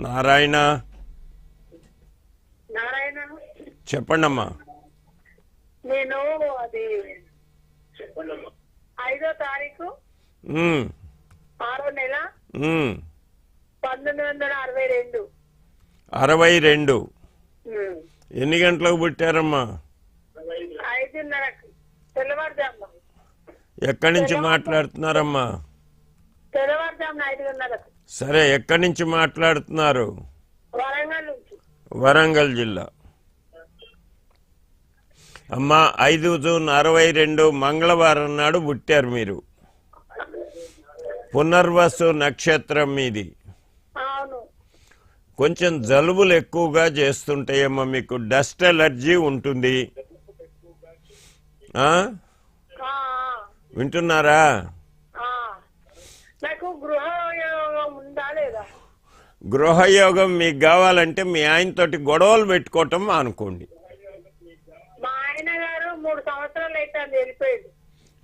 నారాయణ. నారాయణ. చెప్పండమ్మా. నేను అది ఐదో తారీఖు ఆరో నెల. పంతొమ్మిది వందల అరవై రెండు. అరవై రెండు. ఎన్ని గంటలకు పుట్టారమ్మా? ఎక్కడి నుంచి మాట్లాడుతున్నారమ్మా? తెల్లవారుజామున ఐదున్నరకు. సరే ఎక్కడి నుంచి మాట్లాడుతున్నారు? వరంగల్ జిల్లా. అమ్మా ఐదు జూన్ అరవై రెండు మంగళవారం నాడు పుట్టారు మీరు. పునర్వసు నక్షత్రం మీది. కొంచెం జలుబులు ఎక్కువగా చేస్తుంటాయమ్మా మీకు డస్ట్ ఎలర్జీ ఉంటుంది. వింటున్నారా. నాకు గృహయోగం మీకు కావాలంటే మీ ఆయనతోటి గొడవలు పెట్టుకోవటం అనుకోండి.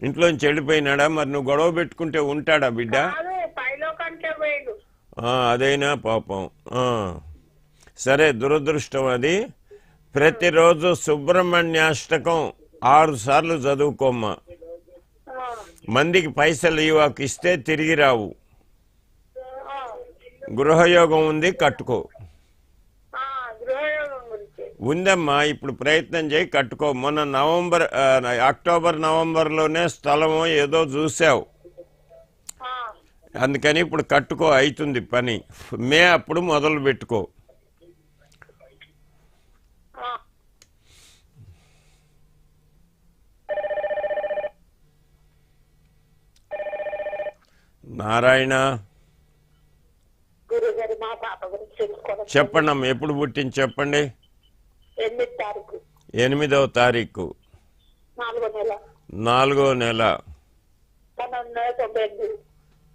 ఇంట్లోంచి వెళ్ళిపోయినాడా? మరి నువ్వు గొడవ పెట్టుకుంటే ఉంటాడా బిడ్డ? అదైనా పాపం. సరే దురదృష్టం అది. ప్రతిరోజు సుబ్రహ్మణ్యాష్టకం ఆరు సార్లు చదువుకోమ్మా. మందికి పైసలు ఇవాకు ఇస్తే తిరిగి రావు. గృహయోగం ఉంది కట్టుకో. ఉందమ్మా ఇప్పుడు ప్రయత్నం చేయి కట్టుకో. మొన్న నవంబర్ అక్టోబర్ నవంబర్లోనే స్థలము ఏదో చూసావు. అందుకని ఇప్పుడు కట్టుకో అవుతుంది పని. మే అప్పుడు మొదలు పెట్టుకో. నారాయణ. గురుగారు మా పాప గురించి తెలుసుకోవడం చెప్పండి అమ్మ ఎప్పుడు పుట్టింది చెప్పండి? ఎనిమిది తారీఖు. ఎనిమిదవ తారీఖు. నాలుగో నెల. నాలుగో నెల. పంతొమ్మిది వందల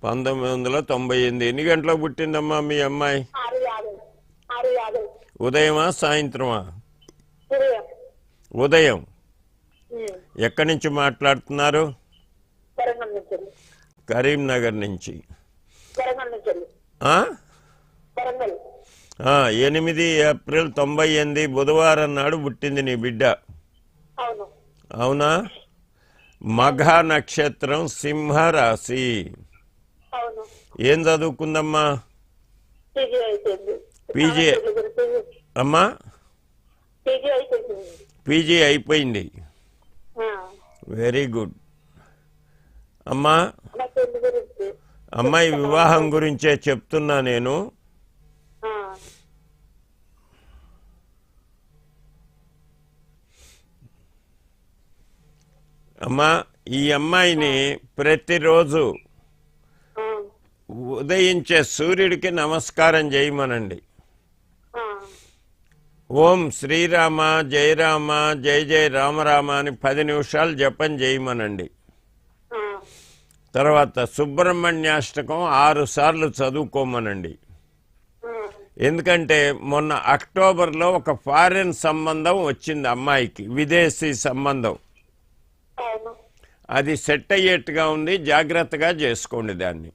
పంతొమ్మిది వందల తొంభై ఎనిమిది. ఎన్ని గంటలకు పుట్టిందమ్మా మీ అమ్మాయి? ఆరు యాభై. ఆరు యాభై. ఉదయమా సాయంత్రమా? ఉదయం. ఉదయం. ఉమ్. ఎక్కడి నుంచి మాట్లాడుతున్నారు? వరంగల్ నుంచి. వెళ్ళి. కరీంనగర్ నుంచి. వరంగల్ నుంచి వెళ్ళి. ఆ? వరంగల్ ఆ, ఎనిమిది ఏప్రిల్ తొంభై ఎనిమిది బుధవారం నాడు పుట్టింది నీ బిడ్డ. అవును. మఘ నక్షత్రం సింహ రాశి ఏం చదువుకుందమ్మా? పీజీ. అమ్మా? పీజీ అయిపోయింది. Very good. అమ్మా? అమ్మాయి వివాహం గురించే చెప్తున్నా నేను. అమ్మా ఈ అమ్మాయిని ప్రతిరోజు ఉదయించే సూర్యుడికి నమస్కారం చేయమనండి. ఓం శ్రీరామ జయరామ జయ జయ రామరామ అని పది నిమిషాలు జపం చేయమనండి. తర్వాత సుబ్రహ్మణ్యాష్టకం ఆరు సార్లు చదువుకోమనండి. ఎందుకంటే మొన్న అక్టోబర్లో ఒక ఫారిన్ సంబంధం వచ్చింది అమ్మాయికి విదేశీ సంబంధం. అది సెట్ అయ్యేట్టుగా ఉంది జాగ్రత్తగా చేసుకోండి దాన్ని.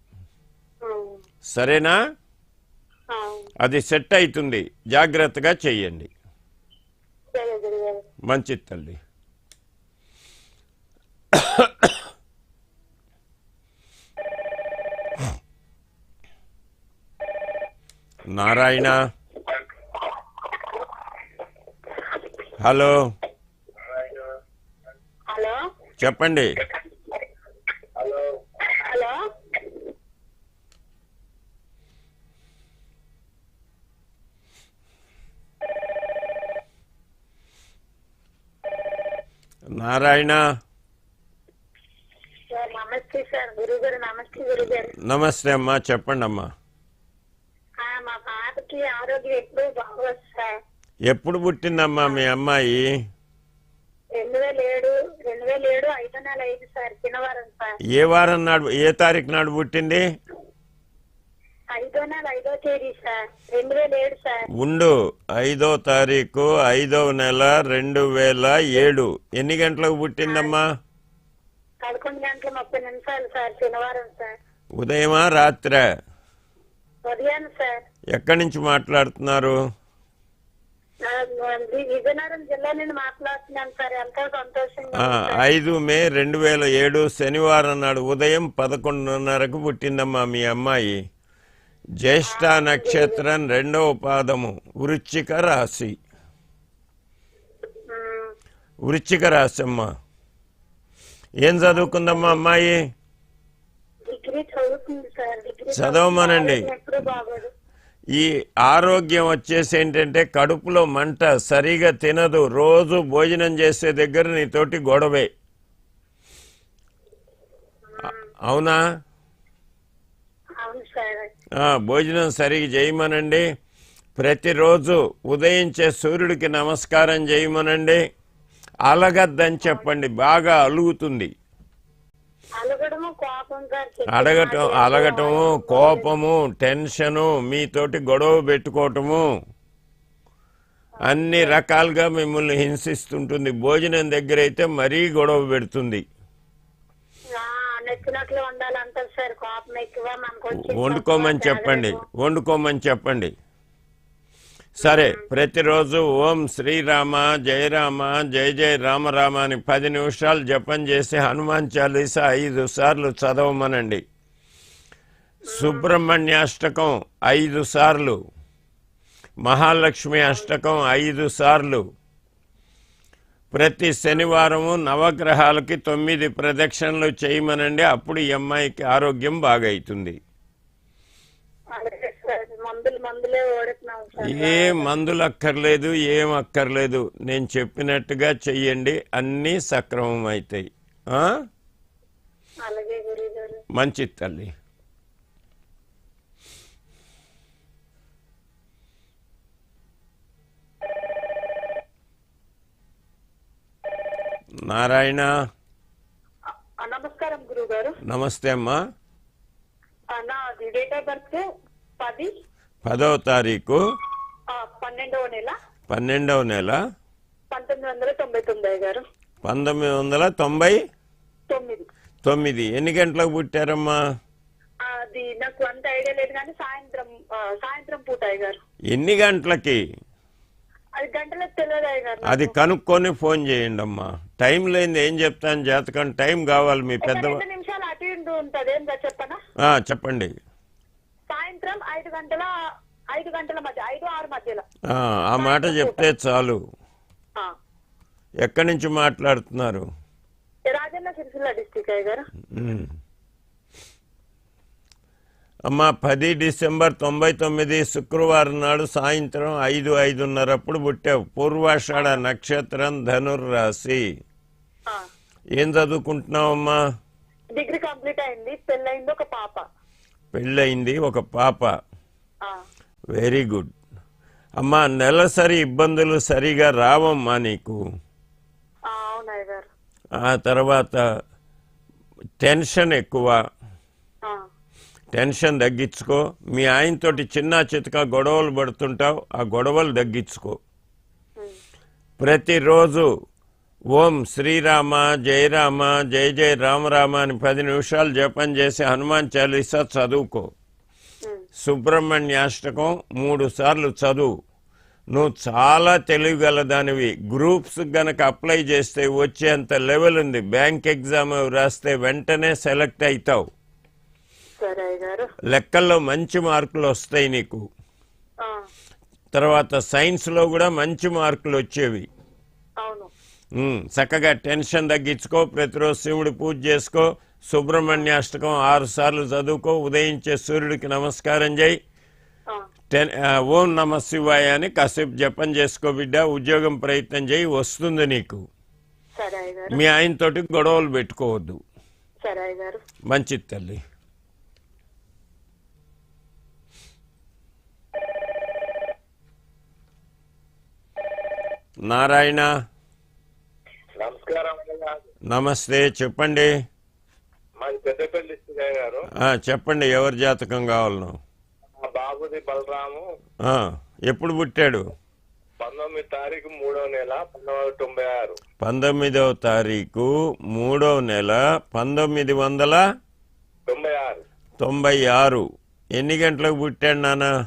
సరేనా? అది సెట్ అవుతుంది జాగ్రత్తగా చెయ్యండి. సరే మంచిది తల్లి. నారాయణ. హలో. హలో. చెప్పండి. నారాయణ. సార్ నమస్తే సార్. గురుగారు నమస్తే గురుగారు. నమస్తే అమ్మా చెప్పండి అమ్మా ఆ, మా పాపకి ఆరోగ్యం ఎప్పుడు పుట్టిందమ్మా మీ అమ్మాయి? ఏ వారం నాడు ఏ తారీఖు నాడు పుట్టింది? ఉండు ఐదో తారీఖు ఐదో నెల రెండు వేల ఏడు ఎన్ని గంటలకు పుట్టిందమ్మా? పదకొండు గంటల ముప్పై నిమిషాలు సార్ శనివారం సార్. ఉదయమా రాత్రా? ఎక్కడి నుంచి మాట్లాడుతున్నారు. ఐదు మే రెండు వేల ఏడు శనివారం నాడు ఉదయం పదకొండున్నరకు పుట్టిందమ్మా మీ అమ్మాయి. జ్యేష్ఠ నక్షత్రం రెండవ పాదము వృశ్చిక రాశి. ఉమ్, వృశ్చిక రాశి అమ్మా. ఏం చదువుకుందమ్మా అమ్మాయి? చదవమనండి. ఈ ఆరోగ్యం వచ్చేసి ఏంటంటే కడుపులో మంట సరిగా తినదు. రోజు భోజనం చేసే దగ్గర నీతోటి గొడవే. అవునా? భోజనం సరిగా చేయమనండి. ప్రతిరోజు ఉదయించే సూర్యుడికి నమస్కారం చేయమనండి. అలగద్దని చెప్పండి. బాగా అలుగుతుంది అలగడము కోపం సార్ చెప్పిన అడగటం అలగటము కోపము టెన్షను మీతోటి గొడవ పెట్టుకోవటము. అన్ని రకాలుగా మిమ్మల్ని హింసిస్తుంటుంది. భోజనం దగ్గర అయితే మరీ గొడవ పెడుతుంది. వండుకోమని చెప్పండి. వండుకోమని చెప్పండి. సరే ప్రతిరోజు ఓం శ్రీరామ జయరామ జయ జయ రామ రామ అని పది నిమిషాలు జపం చేసి హనుమాన్ చాలీసా ఐదు సార్లు చదవమనండి. సుబ్రహ్మణ్య అష్టకం ఐదు సార్లు మహాలక్ష్మి అష్టకం ఐదు సార్లు ప్రతి శనివారము నవగ్రహాలకి తొమ్మిది ప్రదక్షిణలు చేయమనండి. అప్పుడు ఈ అమ్మాయికి ఆరోగ్యం బాగైతుంది అలాగే సార్ మందులు మందులే ఓడుతున్నాం సార్ ఏ మందులు అక్కర్లేదు ఏం అక్కర్లేదు. నేను చెప్పినట్టుగా చెయ్యండి అన్నీ సక్రమం అవుతాయి గురుగారు మంచిది తల్లి. నారాయణ. నమస్కారం గురువు గారు. నమస్తే అమ్మా. డేట్ ఆఫ్ బర్త్ పది. పదవ తారీఖు. పన్నెండవ నెల. పన్నెండవ నెల. పంతొమ్మిది వందల తొంభై తొమ్మిది గారు పంతొమ్మిది వందల తొంభై తొమ్మిది. తొమ్మిది. ఎన్ని గంటలకు పుట్టారమ్మా? అది నాకు అంత ఐడియా లేదు కానీ సాయంత్రం సాయంత్రం పూట అయ్య గారు ఎన్ని గంటలకి? అది గంటలకు తెలియదు గారు అది కనుక్కొని ఫోన్ చేయండి అమ్మా టైం లేని ఏం చెప్తాను జాతకం? టైం కావాలి మీ పెద్ద నిమిషాలు అటు ఉంటది. చెప్పనా? చెప్పండి. సాయంత్రం ఐదు గంటల ఐదు గంటల మధ్య ఐదు ఆరు మధ్యలో. ఆ, మాట చెప్తే చాలు. ఎక్కడి నుంచి మాట్లాడుతున్నారు? రాజన్న సిరిసిల్ల డిస్టిక్ గారు. అమ్మా పది డిసెంబర్ తొంభై తొమ్మిది శుక్రవారం నాడు సాయంత్రం ఐదు ఐదున్నరప్పుడు పుట్టావు. పూర్వాషాఢ నక్షత్రం ధనుర్రాశి. ఏం చదువుకుంటున్నావమ్మా? డిగ్రీ కంప్లీట్ అయింది పెళ్ళయింది ఒక పాప. పెళ్ళయింది ఒక పాప. వెరీ గుడ్ అమ్మా నెలసరి ఇబ్బందులు సరిగా రావమ్మా నీకు. ఆ, తర్వాత టెన్షన్ ఎక్కువ. టెన్షన్ తగ్గించుకో. మీ ఆయనతోటి చిన్న చితక గొడవలు పడుతుంటావు ఆ గొడవలు తగ్గించుకో. ప్రతిరోజు ఓం శ్రీరామ జయరామ జయ జయ రామ రామ అని పది నిమిషాలు జపం చేసి హనుమాన్ చాలీసా చదువుకో. సుబ్రహ్మణ్యాష్టకం మూడు సార్లు చదువు. నువ్వు చాలా తెలివిగలదానివి. గ్రూప్స్ గనక అప్లై చేస్తే వచ్చేంత లెవెల్ ఉంది. బ్యాంక్ ఎగ్జామ్ రాస్తే వెంటనే సెలెక్ట్ అవుతావు లెక్కల్లో మంచి మార్కులు వస్తాయి నీకు. తర్వాత సైన్స్లో కూడా మంచి మార్కులు వచ్చేవి. చక్కగా టెన్షన్ తగ్గించుకో ప్రతిరోజు శివుడి పూజ చేసుకో సుబ్రహ్మణ్యాష్టకం ఆరు సార్లు చదువుకో ఉదయించే సూర్యుడికి నమస్కారం చేయి. టెన్ ఓం నమ శివాయ అని కాసేపు జపం చేసుకో బిడ్డ ఉద్యోగం ప్రయత్నం చేయి వస్తుంది నీకు. మీ ఆయనతోటి గొడవలు పెట్టుకోవద్దు. మంచిది తల్లి. నారాయణ. నమస్కారం. నమస్తే చెప్పండి. చెప్పండి ఎవరి జాతకం కావాలను? బాబుది బలరాము. ఎప్పుడు పుట్టాడు? పంతొమ్మిది తారీఖు మూడో నెల పంతొమ్మిది తొంభై ఆరు. పంతొమ్మిదవ తారీఖు మూడవ నెల పంతొమ్మిది వందల తొంభై ఆరు. తొంభై ఆరు. ఎన్ని గంటలకు పుట్టాడు నాన్న?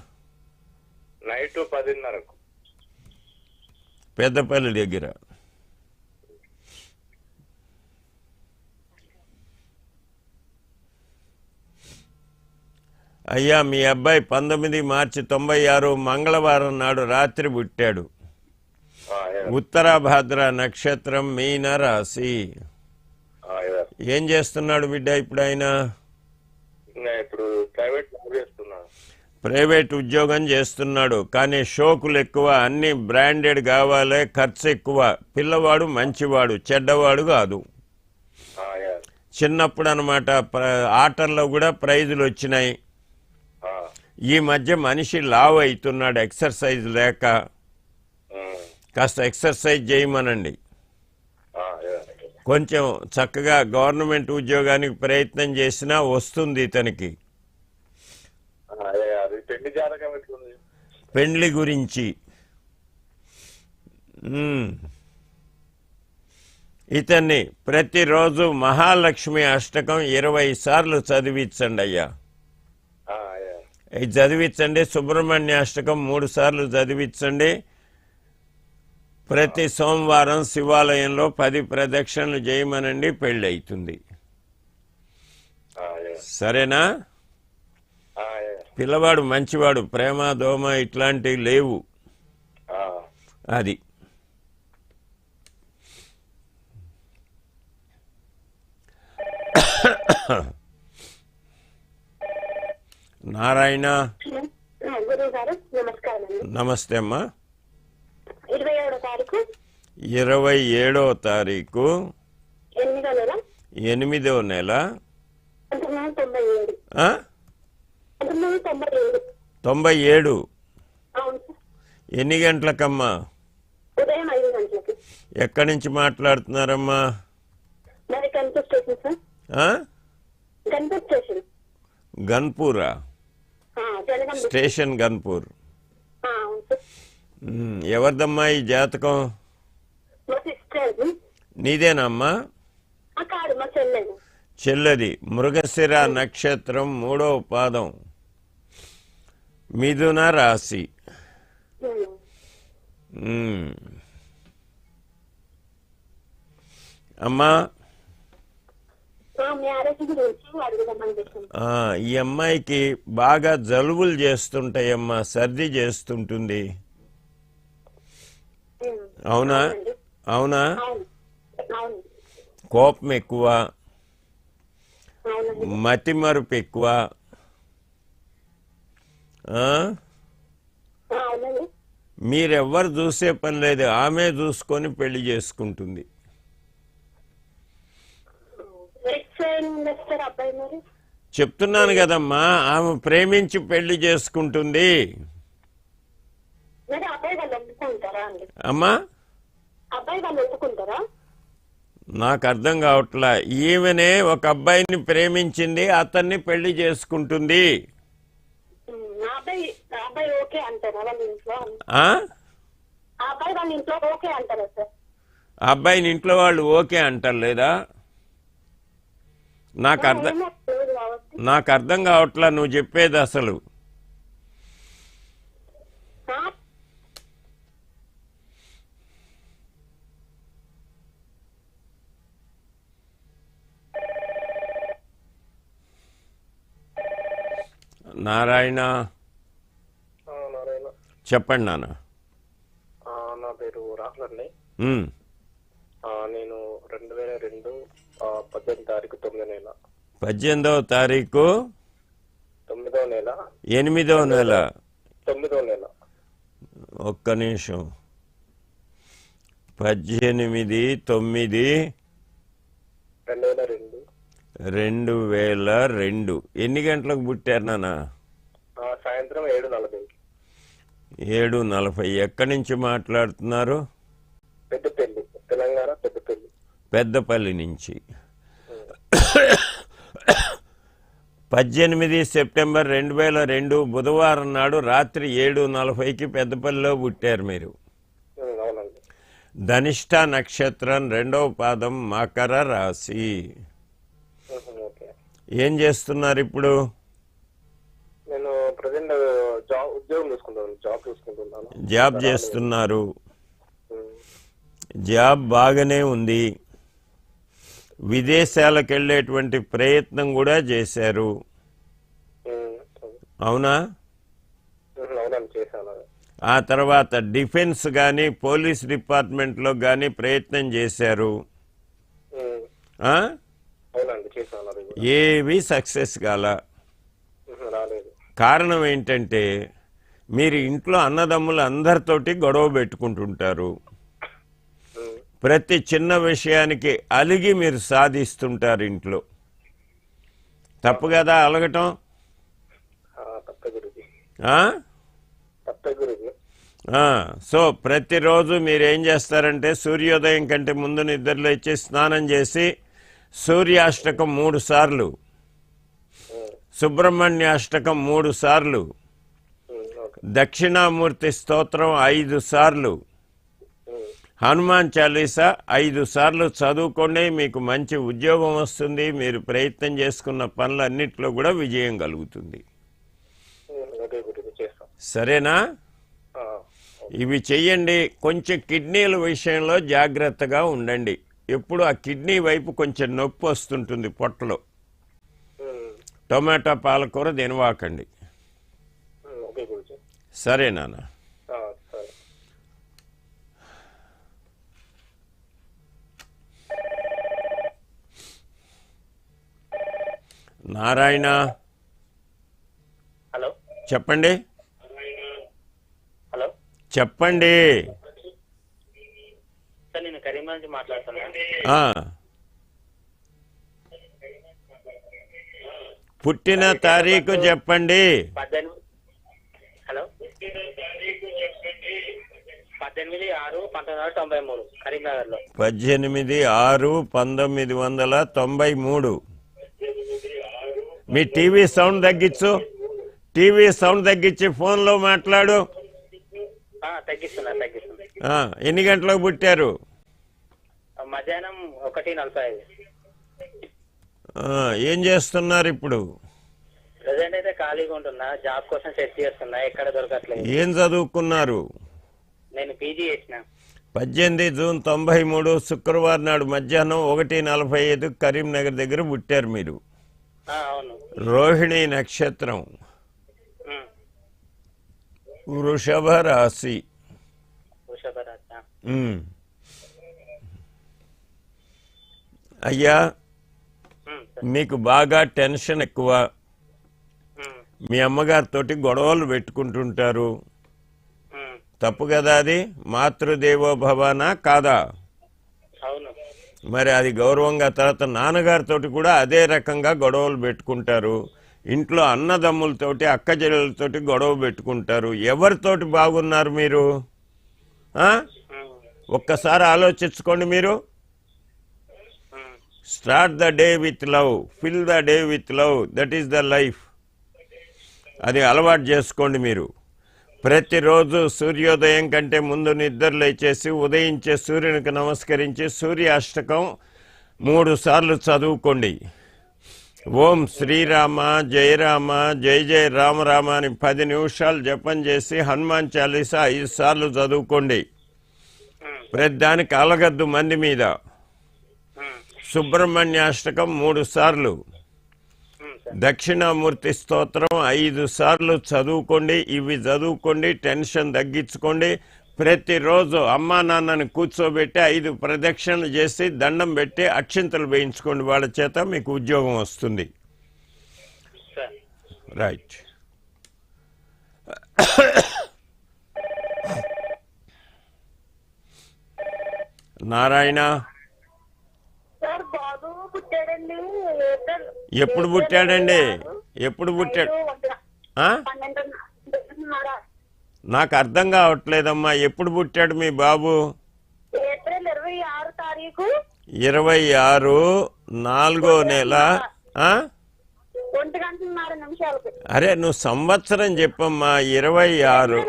నైట్ పదిన్నరకు. పెద్దపల్లి దగ్గర. అయ్యా మీ అబ్బాయి పంతొమ్మిది మార్చి తొంభై ఆరు మంగళవారం నాడు రాత్రి పుట్టాడు. ఉత్తరాభాద్ర నక్షత్రం మీన రాశి. ఏ- చేస్తున్నాడు బిడ్డ ఇప్పుడు ఆయన? ఇప్పుడు ప్రైవేట్ ప్రైవేట్ ఉద్యోగం చేస్తున్నాడు. కానీ షోకులు ఎక్కువ అన్ని బ్రాండెడ్ కావాలి ఖర్చు ఎక్కువ. పిల్లవాడు మంచివాడు చెడ్డవాడు కాదు. చిన్నప్పుడు అనమాట ఆటల్లో కూడా ప్రైజులు వచ్చినాయి. ఈ మధ్య మనిషి లావ్ అవుతున్నాడు ఎక్సర్సైజ్ లేక కాస్త ఎక్సర్సైజ్ చేయమనండి. కొంచెం చక్కగా గవర్నమెంట్ ఉద్యోగానికి ప్రయత్నం చేసినా వస్తుంది ఇతనికి. పెండ్లి గురించి. ఇతన్ని ప్రతిరోజు మహాలక్ష్మి అష్టకం ఇరవై సార్లు చదివించండి అయ్యా. చదివించండి. సుబ్రహ్మణ్య అష్టకం మూడు సార్లు చదివించండి. ప్రతి సోమవారం శివాలయంలో పది ప్రదక్షిణలు చేయమనండి పెళ్ళి అవుతుంది. సరేనా. పిల్లవాడు మంచివాడు ప్రేమ దోమ ఇట్లాంటివి లేవు. అది. నారాయణ. నమస్తే అమ్మా. ఇరవై ఏడో తారీఖు. ఎనిమిదో నెల. తొంభై ఏడు. ఎన్ని గంటలకమ్మా? ఎక్కడి నుంచి మాట్లాడుతున్నారమ్మా? గన్పూరా? స్టేషన్ గన్పూర్. ఎవరిదమ్మా ఈ జాతకం? నీదేనమ్మా చెల్లది. మృగశిర నక్షత్రం మూడవ పాదం. మిథున రాశి. అమ్మా ఆ, మ్యారేజ్ గురించి అడుగుదామని పెట్టాను ఆ, ఈ అమ్మాయికి బాగా జలుబులు చేస్తుంటాయమ్మా సర్ది చేస్తుంటుంది. అవునా. అవునా? కోపం ఎక్కువ అవునండి. మతి మరుపు ఎక్కువ. మీరెవ్వరు చూసే పని లేదు ఆమె చూసుకొని పెళ్ళి చేసుకుంటుంది ఎక్స్ ఇన్వెస్టర్ అబ్బాయి మరి చెప్తున్నాను కదమ్మా ఆమె ప్రేమించి పెళ్ళి చేసుకుంటుంది. అమ్మా? నాకు అర్థం కావట్లా. ఈమెనే ఒక అబ్బాయిని ప్రేమించింది అతన్ని పెళ్ళి చేసుకుంటుంది. అబ్బాయిని ఇంట్లో? వాళ్ళు ఓకే అంటారు లేదా నాకు అర్థం నాకు అర్థం కావట్లా నువ్వు చెప్పేది అసలు. నారాయణ. చెప్పండి నాన్న. నా పేరు రాహుల్ అండి. నేను రెండు వేల రెండు ఆ, పద్దెనిమిది తారీఖు తొమ్మిదో నెల పద్దెనిమిదవ తారీఖు? నెల. ఎనిమిదో నెల. తొమ్మిదో నెల. ఒక్క నిమిషం. పద్దెనిమిది తొమ్మిది. రెండు వేల రెండు. రెండు వేల రెండు. ఎన్ని గంటలకు పుట్టారు నాన్న? సాయంత్రం ఏడు నలభై. ఏడు నలభై. ఎక్కడి నుంచి మాట్లాడుతున్నారు? పెద్దపల్లి. తెలంగాణ పెద్దపల్లి. పెద్దపల్లి నుంచి. పద్దెనిమిది సెప్టెంబర్ రెండు వేల రెండు బుధవారం నాడు రాత్రి ఏడు నలభైకి పెద్దపల్లిలో పుట్టారు మీరు. ధనిష్ట నక్షత్రం రెండవ పాదం మకర రాశి. ఏం చేస్తున్నారు ఇప్పుడు? నేను ప్రజెంట్ జాబ్ ఉద్యోగం చూసుకుంటాను జాబ్ చూసుకుంటున్నాను. జాబ్ చేస్తున్నారు. జాబ్ బాగానే ఉంది. విదేశాలకు వెళ్ళేటువంటి ప్రయత్నం కూడా చేశారు. అవునా? ఆ తర్వాత డిఫెన్స్ కానీ పోలీస్ డిపార్ట్మెంట్లో కానీ ప్రయత్నం చేశారు. ఏవి సక్సెస్ కాల. కారణం ఏంటంటే మీరు ఇంట్లో అన్నదమ్ములు అందరితోటి గొడవ పెట్టుకుంటుంటారు. ప్రతి చిన్న విషయానికి అలిగి మీరు సాధిస్తుంటారు ఇంట్లో. తప్పు కదా అలగటం? సో ప్రతిరోజు మీరు ఏం చేస్తారంటే సూర్యోదయం కంటే ముందు నిద్రలో ఇచ్చి స్నానం చేసి సూర్యాష్టకం మూడు సార్లు సుబ్రహ్మణ్యాష్టకం మూడు సార్లు దక్షిణామూర్తి స్తోత్రం ఐదు సార్లు హనుమాన్ చాలీసా ఐదు సార్లు చదువుకోండి మీకు మంచి ఉద్యోగం వస్తుంది మీరు ప్రయత్నం చేసుకున్న పనులన్నిట్లో కూడా విజయం కలుగుతుంది. సరేనా? ఇవి చెయ్యండి కొంచెం కిడ్నీల విషయంలో జాగ్రత్తగా ఉండండి. ఎప్పుడు ఆ కిడ్నీ వైపు కొంచెం నొప్పి వస్తుంటుంది పొట్టలో. టొమాటో పాలకూర తినవాకండి. సరే నాన్న. నారాయణ. హలో. చెప్పండి. హలో. చెప్పండి. సార్ నేను కరీంనగర్ నుంచి మాట్లాడుతున్నాను. పుట్టిన తారీఖు చెప్పండి. హలో. పద్దెనిమిది ఆరు పంతొమ్మిది వందల తొంభై మూడు కరీంనగర్లో పద్దెనిమిది ఆరు పంతొమ్మిది వందల తొంభై మూడు. మీ టీవీ సౌండ్ తగ్గించు. టీవీ సౌండ్ తగ్గించి ఫోన్లో మాట్లాడు. ఎన్ని గంటలకు పుట్టారు? మధ్యాహ్నం ఒకటి నలభై ఏం చేస్తున్నారు ఇప్పుడు? ప్రజెంట్ అయితే ఖాళీగా ఉంటున్నా జాబ్ కోసం సెట్ చేస్తున్నా ఎక్కడ దొరకట్లేదు. ఏం చదువుకున్నారు? నేను పీజీ చేసిన. పద్దెనిమిది జూన్ తొంభై మూడు శుక్రవారం నాడు మధ్యాహ్నం ఒకటి నలభై ఐదు కరీంనగర్ దగ్గర పుట్టారు మీరు. రోహిణి నక్షత్రం. వృషభ రాశి. అయ్యా. మీకు బాగా టెన్షన్ ఎక్కువ. మీ అమ్మగారితోటి గొడవలు పెట్టుకుంటుంటారు. తప్పు కదా అది? మాతృదేవో భవనా కాదా? మరి అది గౌరవంగా తర్వాత నాన్నగారితోటి కూడా అదే రకంగా గొడవలు పెట్టుకుంటారు. ఇంట్లో అన్నదమ్ములతోటి అక్క చెల్లెలతోటి గొడవ పెట్టుకుంటారు. ఎవరితోటి బాగున్నారు మీరు? ఒక్కసారి ఆలోచించుకోండి మీరు. Start the day with love fill the day with love that is the life అది అలవాటు చేసుకోండి మీరు. ప్రతిరోజు సూర్యోదయం కంటే ముందు నిద్ర లేచేసి ఉదయించే సూర్యునికి నమస్కరించి సూర్యాష్టకం మూడు సార్లు చదువుకోండి. ఓం శ్రీరామ జయ రామ జయ జయ రామ రామ అని పది నిమిషాలు జపం చేసి హనుమాన్ చాలీసా ఐదు సార్లు చదువుకోండి. ఉమ్, ప్రతి దానికి అలగద్దు మంది మీద. సుబ్రహ్మణ్యాష్టకం మూడు సార్లు. దక్షిణామూర్తి స్తోత్రం ఐదు సార్లు చదువుకోండి ఇవి చదువుకోండి టెన్షన్ తగ్గించుకోండి. ప్రతిరోజు అమ్మా నాన్నని కూర్చోబెట్టి ఐదు ప్రదక్షిణలు చేసి దండం పెట్టి అక్షింతలు వేయించుకోండి వాళ్ళ చేత మీకు ఉద్యోగం వస్తుంది. రైట్. నారాయణ. పుట్టాడండి. ఎప్పుడు పుట్టాడండి? ఎప్పుడు పుట్టాడు? నాకు అర్థం కావట్లేదమ్మా. ఎప్పుడు పుట్టాడు మీ బాబు? ఏప్రిల్ ఇరవై ఆరు తారీఖు. ఇరవై ఆరు నాలుగో నెల. అరే నువ్వు సంవత్సరం చెప్పమ్మా. ఇరవై ఆరు.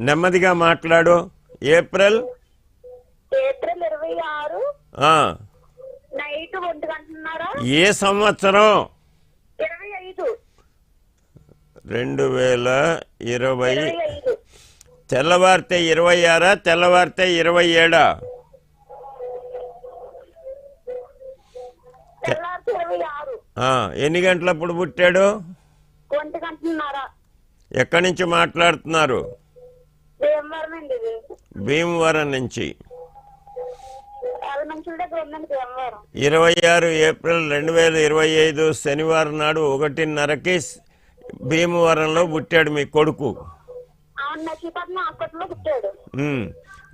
నెమ్మదిగా మాట్లాడు. ఏప్రిల్? ఏప్రిల్ ఇరవై ఆరు ఆ. నైట్ ఒంటి గంటన్నర ఏ సంవత్సరం? రెండు వేల ఇరవై తెల్లవారితే ఇరవై ఆరా? తెల్లవారితే ఇరవై ఏడా? ఎన్ని గంటలప్పుడు పుట్టాడు? ఎక్కడి నుంచి మాట్లాడుతున్నారు? భీమవరం నుంచి. ఇరవై ఆరు ఏప్రిల్ రెండు వేల ఇరవై ఐదు శనివారం నాడు ఒకటిన్నరకి భీమవరంలో పుట్టాడు మీ కొడుకు.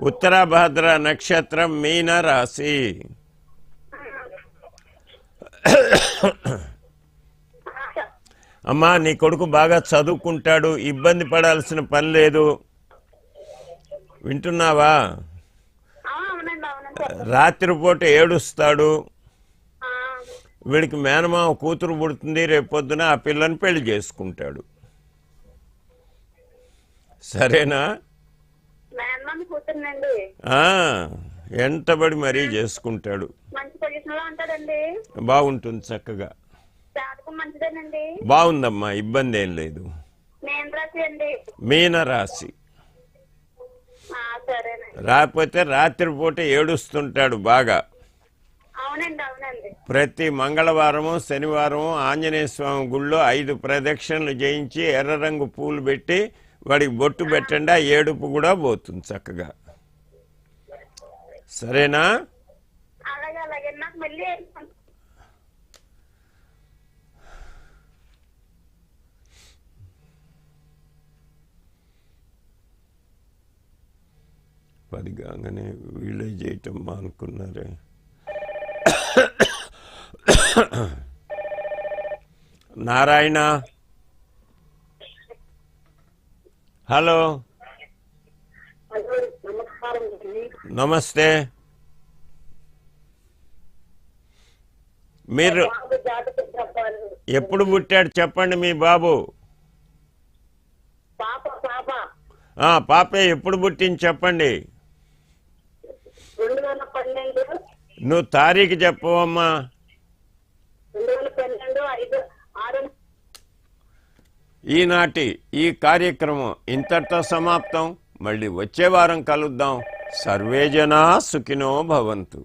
ఉత్తరాభాద్ర నక్షత్రం మీన రాశి అమ్మా నీ కొడుకు బాగా చదువుకుంటాడు ఇబ్బంది పడాల్సిన పని లేదు. వింటున్నావా ఆ, అవునండి అవునండి సార్ రాత్రిపూట ఏడుస్తాడు. వీడికి మేనమామ కూతురు పుడుతుంది రేపు పొద్దున ఆ పిల్లని పెళ్ళి చేసుకుంటాడు. సరేనా? ఎంటబడి మరీ చేసుకుంటాడు. బాగుంటుంది చక్కగా. బాగుందమ్మా ఇబ్బంది ఏం లేదు. నేను రాసి అండి మీన రాశి ఆ, సరేనండి రాకపోతే రాత్రిపూట ఏడుస్తుంటాడు బాగా. ప్రతి మంగళవారము శనివారము ఆంజనేయ స్వామి గుళ్ళో ఐదు ప్రదక్షిణలు చేయించి ఎర్ర రంగు పూలు పెట్టి వాడికి బొట్టు పెట్టండి ఆ ఏడుపు కూడా పోతుంది చక్కగా. సరేనా అలాగే అలాగే నాకు మళ్ళీ పది కాగానే వీళ్ళే చేయటం మానుకున్నారే నారాయణ? హలో? నమస్తే. మీరు ఎప్పుడు పుట్టాడు చెప్పండి మీ బాబు? పాపే ఎప్పుడు పుట్టింది చెప్పండి రెండు వేల పన్నెండు నువ్వు తారీఖు చెప్పవమ్మా ఈనాటి ఈ కార్యక్రమం ఇంతటితో సమాప్తం. మళ్ళీ వచ్చే వారం కలుద్దాం. సర్వే జనా సుఖినో భవంతు.